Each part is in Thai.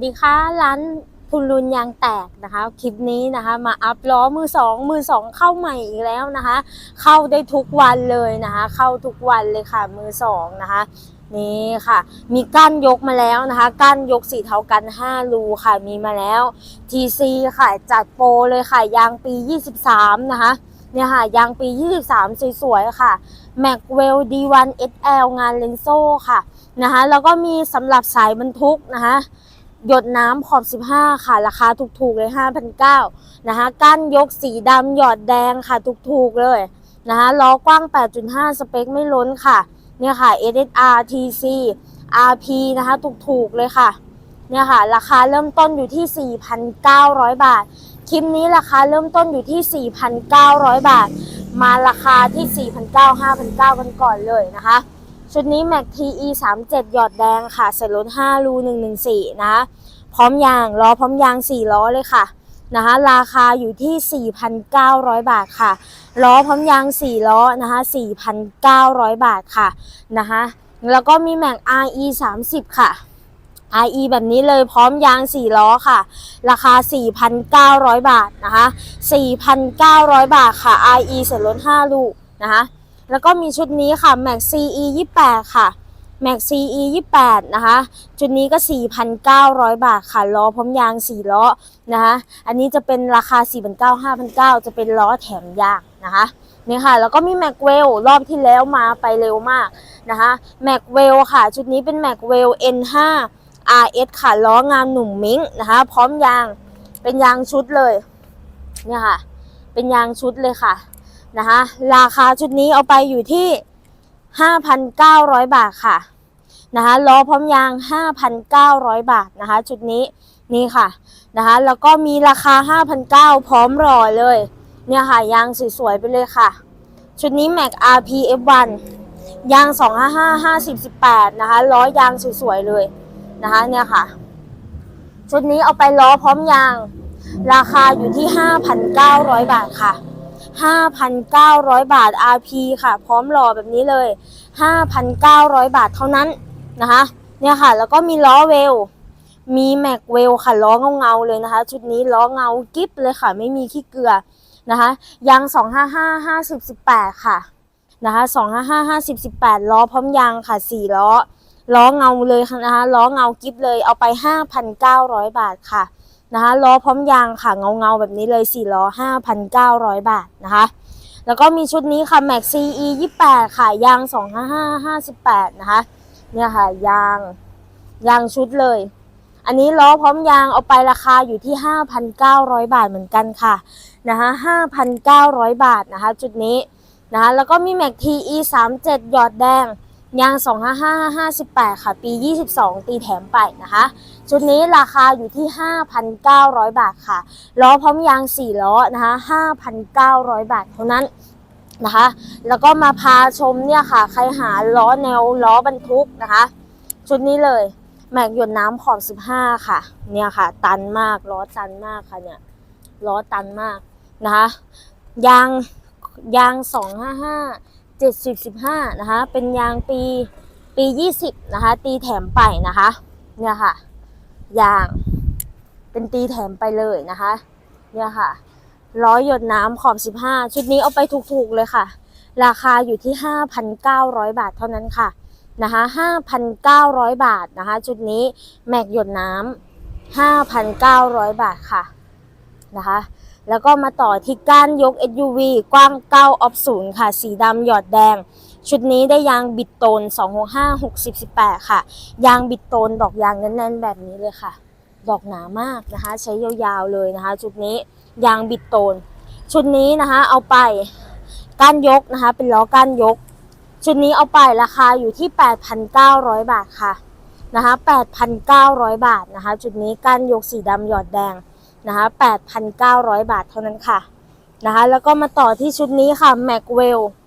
สวัสดีค่ะร้านพุนรุนยางแตกนะคะ คลิปนี้นะคะมาอัพล้อมือสองมือสองเข้าใหม่อีกแล้วนะคะ เข้าได้ทุกวันเลยนะคะ เข้าทุกวันเลยค่ะ มือสองนะคะนี่ค่ะ มีก้านยกมาแล้วนะคะ ก้านยกสีเทากัน 5 รูค่ะ มีมาแล้ว TC ค่ะ จัดโปรเลยค่ะ ยางปี 23 นะคะ เนี่ยค่ะ ยางปี 23 สวยๆ ค่ะ Macwell D1 SL งานเลนโซ่ค่ะ นะคะ แล้วก็มีสำหรับสายบรรทุกนะคะ หยดน้ำขอบ 15 ค่ะ ราคาถูกๆเลย 5,900นะคะก้านยกสีดำหยอดแดงค่ะถูกๆเลยนะคะล้อกว้าง 8.5 สเปคไม่ล้นค่ะ เนี่ยค่ะ SSR TC RP นะคะถูกๆเลยค่ะ เนี่ยค่ะ ราคาเริ่มต้นอยู่ที่ 4,900 บาท คลิปนี้ราคาเริ่มต้นอยู่ที่ 4,900 บาท มาราคาที่ 4,900 5,900 กันก่อนเลยนะคะ ชุดนี้ Mac TE 37หยอดแดงค่ะใส่รถ5รู114นะคะพร้อมยางล้อพร้อมยาง 4 ล้อเลยค่ะนะคะราคาอยู่ที่ 4,900 บาทค่ะ ล้อพร้อมยาง 4 ล้อนะคะ4,900 บาทค่ะนะคะแล้วก็มี Mac RE 30 ค่ะ RE แบบนี้เลยพร้อมยาง 4 ล้อค่ะ ราคา 4,900 บาทนะคะ4,900 บาทค่ะ RE เสร็จรถ5ลูกนะคะ แล้วก็มีชุดนี้ค่ะ Max CE 28 ค่ะ Max CE 28 นะคะ ชุดนี้ก็ 4,900 บาทค่ะ ล้อพร้อมยาง 4 ล้อนะคะ อันนี้จะเป็นราคา 4,900 5,900 จะเป็นล้อแถมยางนะคะนี่ค่ะ แล้วก็มี Macwell รอบที่แล้วมาไปเร็วมากนะคะ Macwell ค่ะ ชุดนี้เป็น Macwell N5 RS ค่ะ ล้องามหนุ่มมิ้งนะคะ พร้อมยาง เป็นยางชุดเลย เนี่ยค่ะ เป็นยางชุดเลยค่ะ นะคะ ราคาชุดนี้เอาไปอยู่ที่ 5,900 บาทค่ะนะคะล้อพร้อมยาง 5,900 บาทนะคะ ชุดนี้นี่ค่ะนะคะแล้วก็มีราคา 5,900 พร้อมรอเลย เนี่ยค่ะ ยางสวยๆไปเลยค่ะ ชุดนี้ Mac RP F1 ยาง 255 50 18 นะคะล้อยางสวยๆเลยนะคะเนี่ยค่ะ ชุดนี้เอาไปล้อพร้อมยาง ราคาอยู่ที่ 5,900 บาทค่ะ 5,900 บาท RP ค่ะ พร้อมหล่อแบบนี้เลย 5,900 บาทเท่านั้นนะคะ เนี่ยค่ะ แล้วก็มีล้อเวล มีแม็กเวลค่ะ ล้อเงาๆเลยนะคะ ชุดนี้ล้อเงากิ๊บเลยค่ะ ไม่มีขี้เกลือนะคะ ยาง 255 50 18 ค่ะนะคะ255 50 18 ล้อพร้อมยางค่ะ 4 ล้อ ล้อเงาเลยนะคะ ล้อเงากิ๊บเลย เอาไป 5,900 บาทค่ะ นะคะล้อพร้อมยางค่ะเงาเงาๆแบบนี้เลย4ล้อ5,900 บาทนะคะแล้วก็มีชุดนี้ค่ะ Max CE 28 ค่ะ ยาง 255 58 นะคะ เนี่ยค่ะ ยาง ยางชุดเลย อันนี้ล้อพร้อมยางเอาไปราคาอยู่ที่ 5,900 บาทเหมือนกันค่ะ นะคะ5,900 บาทนะคะ จุดนี้นะคะ แล้วก็มี Max TE 37 หยอดแดง ยาง 255 58 ค่ะ ปี 22 ตีแถมไปนะคะ ชุดนี้ราคาอยู่ที่ 5,900 บาทค่ะ ล้อพร้อมยาง 4 ล้อนะคะ 5,900 บาทเท่านั้นนะคะ แล้วก็มาพาชมเนี่ยค่ะ ใครหาล้อแนวล้อบรรทุกนะคะ ชุดนี้เลย แม็กหยดน้ำขอบ 15 ค่ะ เนี่ยค่ะ ตันมาก ล้อตันมากค่ะเนี่ย ล้อตันมากนะคะ ยางยาง 255 70 15นะคะ เป็นยางปีปี 20 นะคะ ตีแถมไปนะคะ เนี่ยค่ะ ยางเป็นตีแถมไปเลยนะคะ เนี่ยค่ะร้อยหยดน้ำขอบ 15 ชุดนี้เอาไปถูกๆเลยค่ะ ราคาอยู่ที่ 5,900 บาทเท่านั้นค่ะนะคะ5,900 บาทนะคะ ชุดนี้แม็กหยดน้ำ5,900 บาทค่ะนะคะ แล้วก็มาต่อที่ก้านยก SUV กว้าง 9 ออฟ0ค่ะ สีดำหยอดแดง ชุดนี้ได้ยางบิดโตน 265 60 18 ค่ะ ยางบิดโตนดอกยางแน่นๆแบบนี้เลยค่ะ ดอกหนามากนะคะ ใช้ยาวๆเลยนะคะ ชุดนี้ยางบิดโตน ชุดนี้นะคะ เอาไปก้านยกนะคะ เป็นล้อก้านยก ชุดนี้เอาไปราคาอยู่ที่ 8,900 บาทค่ะนะคะ8,900 บาทนะคะ จุดนี้ก้านยกสีดำหยอดแดงนะคะ8,900 บาทเท่านั้นค่ะนะคะ แล้วก็มาต่อที่ชุดนี้ค่ะ Macwell เ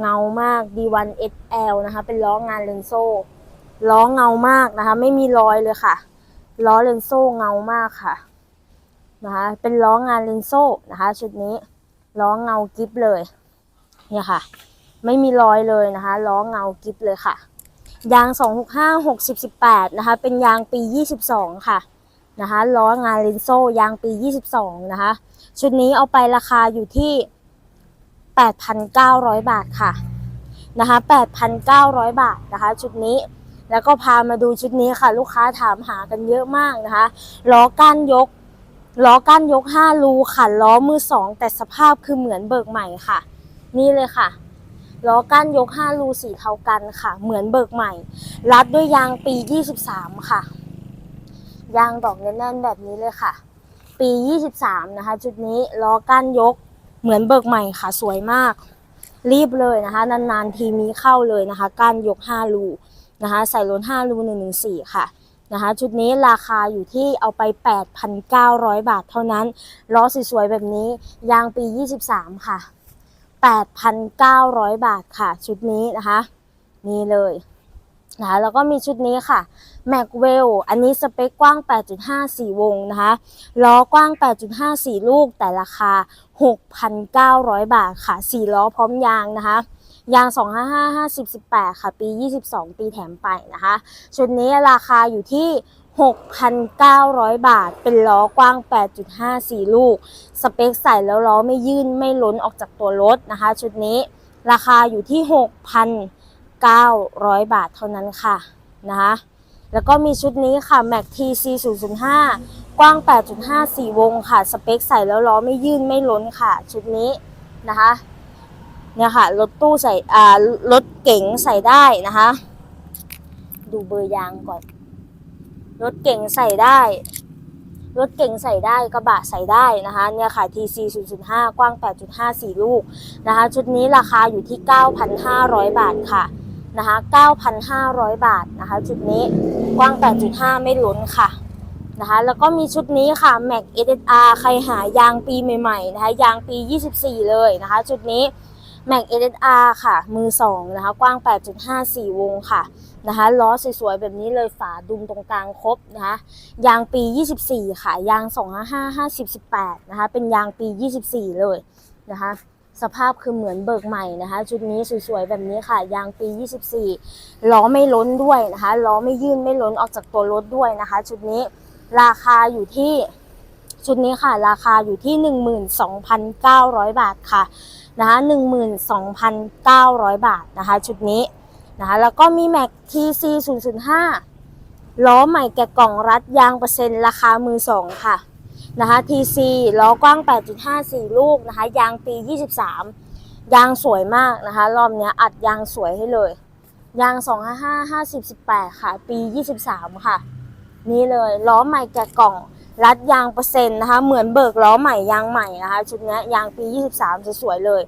เงามาก D1 SL นะคะ เป็นล้องานเลนโซ่ล้อเงามากนะคะ ไม่มีรอยเลยค่ะ ล้อเลนโซ่เงามากค่ะนะคะเป็นล้องานเลนโซ่นะคะ ชุดนี้ล้อเงากิฟเลยเนี่ยค่ะ ไม่มีรอยเลยนะคะล้อเงากิฟเลยค่ะ ยาง 265 60 18นะคะ เป็นยางปี 22 ค่ะนะคะล้องานเลนโซ่ยางปี 22 นะคะ ชุดนี้เอาไปราคาอยู่ที่ 8,900 บาทค่ะนะคะ 8,900 บาทนะคะ ชุดนี้แล้วก็พามาดูชุดนี้ค่ะ ลูกค้าถามหากันเยอะมากนะคะล้อก้านยกล้อก้านยก 5 รูค่ะล้อมือ 2 แต่สภาพคือเหมือนเบิกใหม่ค่ะ นี่เลยค่ะล้อก้านยก 5 รูสีเทากันค่ะ เหมือนเบิกใหม่ รัดด้วยยางปี 23 ค่ะ ยางดอกแน่นๆแบบนี้เลยค่ะ ปี 23 นะคะ จุดนี้ล้อก้านยก เหมือนเบิกใหม่ค่ะสวยมาก รีบเลยนะคะ นานๆทีมีเข้าเลยนะคะ ก้านยก 5 รูนะคะ ใส่ล้น5รู114 ค่ะนะคะชุดนี้ราคาอยู่ที่เอาไป 8,900 บาทเท่านั้นล้อสวยๆแบบนี้ยางปี 23 ค่ะ 8,900 บาทค่ะ ชุดนี้นะคะนี่เลยนะคะแล้วก็มีชุดนี้ค่ะ m a c w e l l อันนี้สเปคกว้าง 8.5 4 วงนะคะล้อกว้าง 8.5 4 ลูกแต่ราคา 6,900 บาทค่ะ 4 ล้อพร้อมยางนะคะยาง 255 50 18 ค่ะ ปี 22 ปีแถมไปนะคะ ชุดนี้ราคาอยู่ที่ 6,900 บาท เป็นล้อกว้าง 8.5 4 ลูก สเปคใส่แล้วล้อไม่ยื่นไม่ล้นออกจากตัวรถนะคะ ชุดนี้ราคาอยู่ที่ 6,900 บาทเท่านั้นค่ะนะคะ แล้วก็มีชุดนี้ค่ะ Mac TC 005กว้าง 8.5 4 วงค่ะ สเปคใส่แล้วล้อไม่ยื่นไม่ล้นค่ะ ชุดนี้นะคะ เนี่ยค่ะ รถตู้ใส่ อ่า รถเก๋งใส่ได้นะคะ ดูเบอร์ยางก่อน รถเก๋งใส่ได้ รถเก๋งใส่ได้ กระบะใส่ได้นะคะ เนี่ยค่ะ TC 005กว้าง 8.5 4 ลูกนะคะ ชุดนี้ราคาอยู่ที่ 9,500 บาทค่ะ นะคะ 9,500 บาทนะคะ ชุดนี้กว้าง 8.5 ไม่ล้นค่ะนะคะ แล้วก็มีชุดนี้ค่ะ Mac SSR ใครหายางปีใหม่ๆนะคะ ยางปี 24 เลยนะคะ ชุดนี้ Mac SSR ค่ะ มือ 2 นะคะ กว้าง 8.5 4 วงค่ะนะคะล้อสวยๆ แบบนี้เลยฝาดุมตรงกลางครบนะคะยางปี 24 ค่ะ ยาง 255 50 18 นะคะ เป็นยางปี 24 เลยนะคะ สภาพคือเหมือนเบิกใหม่นะคะ ชุดนี้สวยๆแบบนี้ค่ะ ยางปี 24 ล้อไม่ล้นด้วยนะคะ ล้อไม่ยื่นไม่ล้นออกจากตัวรถด้วยนะคะ ชุดนี้ราคาอยู่ที่ชุดนี้ค่ะ ราคาอยู่ที่ 12,900 บาทค่ะนะคะ12,900 บาทนะคะ ชุดนี้นะคะแล้วก็มี Mac TC 005ล้อใหม่แกะกล่องรัดยางเปอร์เซ็นต์ราคามือสองค่ะ นะคะ TC ล้อกว้าง 8.54 ลูกนะคะ ยางปี 23 ยางสวยมากนะคะ รอบเนี้ยอัดยางสวยให้เลย ยาง 255 50 18 ค่ะ ปี 23 ค่ะ นี่เลยล้อใหม่แกะกล่องรัดยางเปอร์เซ็นต์นะคะ เหมือนเบิกล้อใหม่ยางใหม่นะคะ ชุดเนี้ยยางปี 23จะสวยเลย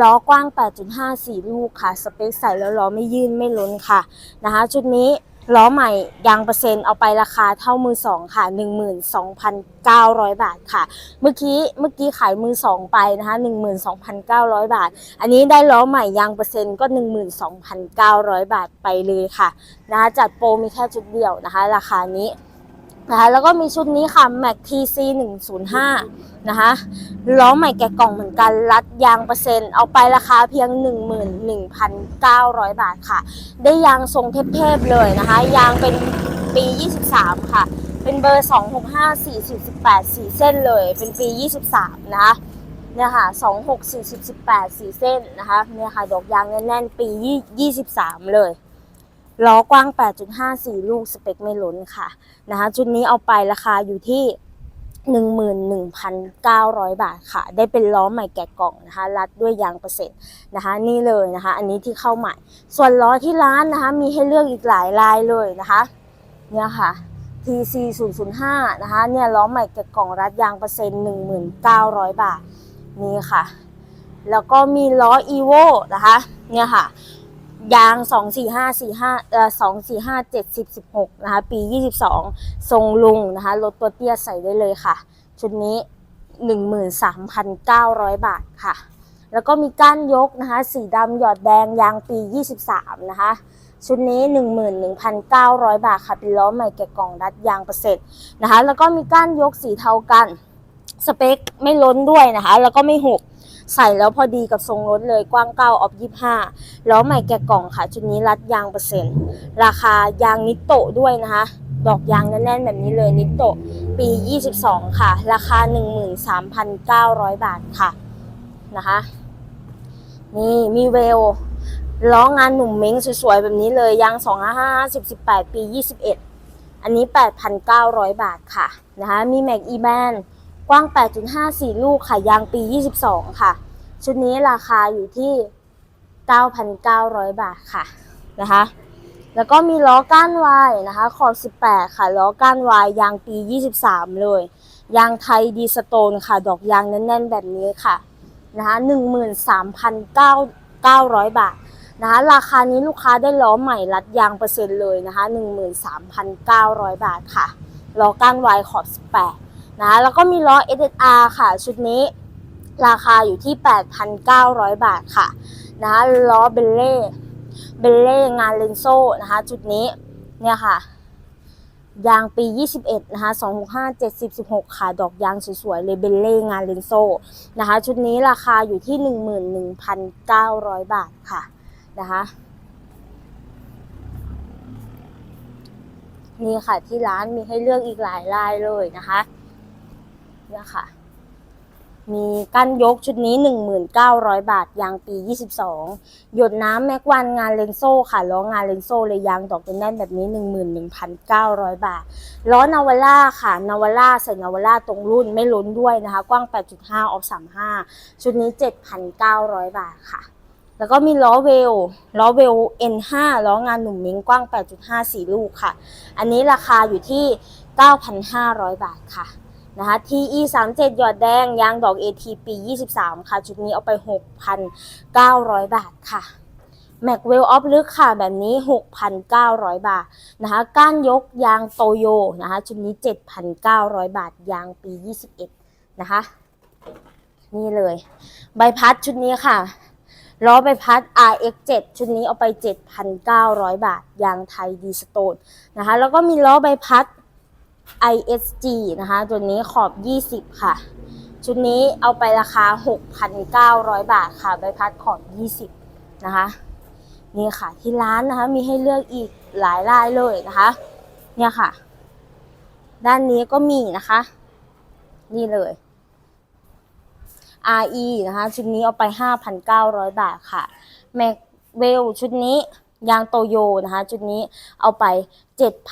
ล้อกว้าง 8.54 ลูกค่ะ สเปคใส่แล้วล้อไม่ยื่นไม่ล้นค่ะนะคะ ชุดนี้ล้อใหม่ยางเปอร์เซ็นต์เอาไปราคาเท่ามือสองค่ะ 12,900 บาทค่ะ เมื่อกี้เมื่อกี้ขายมือสองไปนะคะ 12,900 บาท อันนี้ได้ล้อใหม่ยางเปอร์เซ็นต์ก็ 12,900 บาทไปเลยค่ะนะคะจัดโปรมีแค่ชุดเดียวนะคะ ราคานี้ นะคะแล้วก็มีชุดนี้ค่ะ Mac TC 105นะคะล้อใหม่แกะกล่องเหมือนกันรัดยางเปอร์เซ็นต์เอาไปราคาเพียง 11,900 บาทค่ะ ได้ยางทรงเทพๆเลยนะคะ ยางเป็นปี 23 ค่ะ เป็นเบอร์ 265 40 18 4 เส้นเลย เป็นปี 23 นะคะเนี่ยค่ะ26 40 18 4เส้นนะคะเนี่ยค่ะดอกยางแน่นๆ ปี23เลย ล้อกว้าง 8.54 ลูกสเปคไม่ล้นค่ะนะคะชุดนี้เอาไปราคาอยู่ที่11,900 บาทค่ะ ได้เป็นล้อใหม่แกะกล่องนะคะ รัดด้วยยางเปอร์เซ็นต์นะคะ นี่เลยนะคะ อันนี้ที่เข้าใหม่ ส่วนล้อที่ร้านนะคะ มีให้เลือกอีกหลายลายเลยนะคะ เนี่ยค่ะ TC 005นะคะ เนี่ยล้อใหม่แกะกล่องรัดยางเปอร์เซ็นต์1,900 บาท นี่ค่ะ แล้วก็มีล้อ EVO นะคะ เนี่ยค่ะ ยาง 2 4 5 4 5เอ่อ2 4 5 7 10 16 นะคะ ปี 22 ทรงลุงนะคะ รถตัวเตี้ยใส่ได้เลยค่ะ ชุดนี้ 13,900 บาทค่ะ แล้วก็มีก้านยกนะคะ สีดำหยอดแดงยางปี 23 นะคะ ชุดนี้ 11,900 บาทค่ะ เป็นล้อใหม่แกะกล่องรัดยางเปอร์เซ็นต์นะคะ แล้วก็มีก้านยกสีเทากัน สเปคไม่ล้นด้วยนะคะ แล้วก็ไม่หก ใส่แล้วพอดีกับทรงรถเลยกว้าง9ออฟ25ล้อใหม่แกะกล่องค่ะ ชุดนี้รัดยางเปอร์เซ็นต์ ราคายางนิโตด้วยนะคะ ดอกยางแน่นๆแบบนี้เลยนิโตปี 22 ค่ะ ราคา 13,900 บาทค่ะนะคะ นี่มีเวลล้องานหนุ่มเม้งสวยๆ แบบนี้เลยยาง255 10 18 ปี 21 อันนี้ 8,900 บาทค่ะนะคะมีแม็กอีแบน กว้าง 8.54 ลูกค่ะ ยางปี 22 ค่ะ ชุดนี้ราคาอยู่ที่ 9,900 บาทค่ะนะคะ แล้วก็มีล้อก้านวายนะคะขอบ 18 ค่ะ ล้อก้านวายยางปี 23 เลย ยางไทยดีสโตนค่ะ ดอกยางแน่นๆ แบบนี้ค่ะนะคะ13,900 บาทนะคะราคานี้ลูกค้าได้ล้อใหม่รัดยางเปอร์เซ็นต์เลยนะคะ 13,900 บาทค่ะล้อก้านวายขอบ 18 นะแล้วก็มีล้อ SSR ค่ะ ชุดนี้ราคาอยู่ที่ 8,900 บาทค่ะนะคะล้อเบลเล่เบลเล่งานเลนโซ่นะคะ จุดนี้เนี่ยค่ะ ยางปี 21 นะคะ 265 70 16 ค่ะ ดอกยางสวยๆ เลยเบลเล่งานเลนโซ่นะคะ ชุดนี้ราคาอยู่ที่ 11,900 บาทค่ะนะคะนี่ค่ะที่ร้านมีให้เลือกอีกหลายลายเลยนะคะ เนี่ยค่ะ มีกั้นยกชุดนี้ 1,900 บาท ยางปี 22 หยดน้ำแม็กวันงานเลนโซ่ค่ะล้องานเลนโซ่เลยยางดอกเป็นแน่นแบบนี้ 11,900 บาท ล้อนาวาร่าค่ะ นาวาร่าใส่นาวาร่าตรงรุ่นไม่ล้นด้วยนะคะ กว้าง 8.5 ออฟ 35 ชุดนี้ 7,900 บาทค่ะแล้วก็มีล้อเวล ล้อเวล N5 ล้องานหนุ่มมิงกว้าง 8.5 4 ลูกค่ะ อันนี้ราคาอยู่ที่ 9,500 บาทค่ะ นะคะ TE 3 7หยอดแดง ยางดอก AT ปี 23 ค่ะ ชุดนี้เอาไป 6,900 บาทค่ะแม็กเวลออฟลึกค่ะแบบนี้ 6,900 บาทนะคะก้านยกยางโตโยนะคะชุดนี้ 7,900 บาทยางปี 21 นะคะ นี่เลย ใบพัดชุดนี้ค่ะล้อใบพัด RX7 ชุดนี้เอาไป 7,900 บาทยางไทยดีสโตนนะคะแล้วก็มีล้อใบพัด ISG นะคะ ตัวนี้ขอบ 20 ค่ะ ชุดนี้เอาไปราคา 6,900 บาทค่ะ ใบพัดขอบ 20 นะคะ นี่ค่ะที่ร้านนะคะ มีให้เลือกอีกหลายลายเลยนะคะ เนี่ยค่ะ ด้านนี้ก็มีนะคะ นี่เลย RE นะคะ ชุดนี้เอาไป 5,900 บาทค่ะ แม็กเวลชุดนี้ ยางโตโยนะคะ จุดนี้เอาไป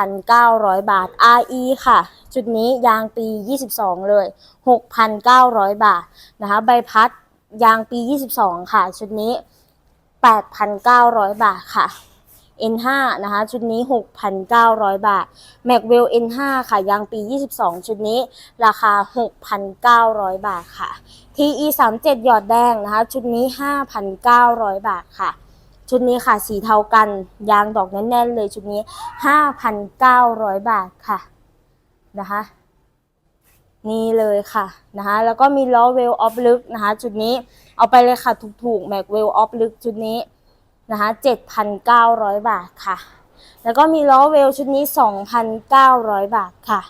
7,900 บาท RE ค่ะ จุดนี้ยางปี 22 เลย 6,900 บาทนะคะ ใบพัดยางปี 22 ค่ะ ชุดนี้ 8,900 บาทค่ะ N5 นะคะ ชุดนี้ 6,900 บาท m a c w e l l N5 ค่ะ ยางปี 22 ชุดนี้ ราคา 6,900 บาทค่ะ TE 3 7 หยอดแดงนะคะ ชุดนี้ 5,900 บาทค่ะ ชุดนี้ค่ะ สีเทากัน ยางดอกแน่นๆเลยชุดนี้5,900บาทค่ะนะคะนี่เลยค่ะนะคะแล้วก็มีล้อเวลออฟลึกนะคะจุดนี้เอาไปเลยค่ะถูกๆแม็กเวลออฟลึกชุดนี้นะคะ7,900บาทค่ะ แล้วก็มีล้อเวลชุดนี้2,900บาทค่ะ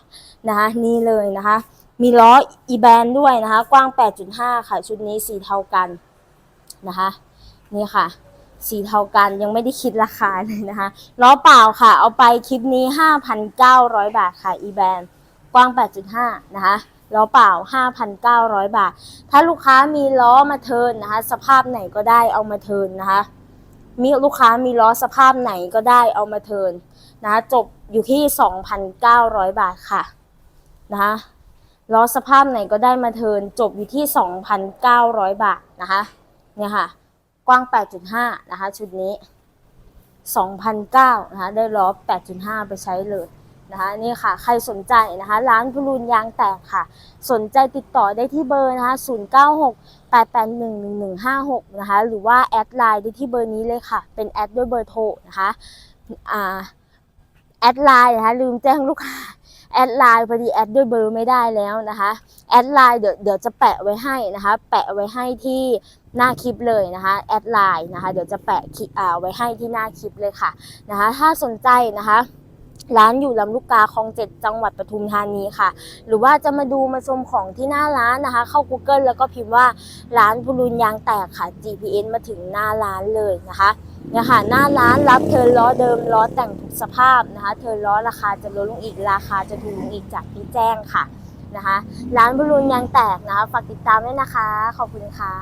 นะคะนี่เลยนะคะมีล้ออีแบนด้วยนะคะกว้าง8.5ค่ะ ชุดนี้สีเทากันนะคะนี่ค่ะ สีเทากันยังไม่ได้คิดราคาเลยนะคะล้อเปล่าค่ะ เอาไปคลิปนี้ 5,900 บาทค่ะอีแบนกว้าง 8.5 นะคะล้อเปล่า 5,900 บาท ถ้าลูกค้ามีล้อมาเทินนะคะ สภาพไหนก็ได้เอามาเทินนะคะ มีลูกค้ามีล้อสภาพไหนก็ได้เอามาเทินนะคะจบอยู่ที่ 2,900 บาทค่ะนะคะล้อสภาพไหนก็ได้มาเทินจบอยู่ที่ 2,900 บาทนะคะเนี่ยค่ะ กว้าง 8.5 นะคะ ชุดนี้ 2,009นะคะ ได้ล้อ 8.5 ไปใช้เลยนะคะนี่ค่ะ ใครสนใจนะคะ ร้านพลูนยางแตกค่ะ สนใจติดต่อได้ที่เบอร์นะคะ 096 881 1156 นะคะ หรือว่าแอดไลน์ได้ที่เบอร์นี้เลยค่ะ เป็นแอดด้วยเบอร์โทรนะคะอ่าแอดไลน์นะคะ ลืมแจ้งลูกค้าแอดไลน์พอดีแอดด้วยเบอร์ไม่ได้แล้วนะคะ แอดไลน์เดี๋ยวเดี๋ยวจะแปะไว้ให้นะคะ แปะไว้ให้ที่ หน้าคลิปเลยนะคะแอดไลน์นะคะเดี๋ยวจะแปะคลิปไว้ให้ที่หน้าคลิปเลยค่ะนะคะถ้าสนใจนะคะร้านอยู่ลำลูกกาคลองเจ็ดจังหวัดปทุมธานีค่ะ หรือว่าจะมาดูมาชมของที่หน้าร้านนะคะ เข้า Google แล้วก็พิมพ์ว่าร้านพลูนยางแตกค่ะ GPS มาถึงหน้าร้านเลยนะคะเนี่ยค่ะหน้าร้านรับเทิร์นล้อเดิมล้อแต่งทุกสภาพนะคะ เทิร์นล้อราคาจะลดลงอีกราคาจะถูกลงอีกจากที่แจ้งค่ะนะคะ ร้านบอลลูนยางแตกนะคะฝากติดตามด้วยนะคะ ขอบคุณค่ะ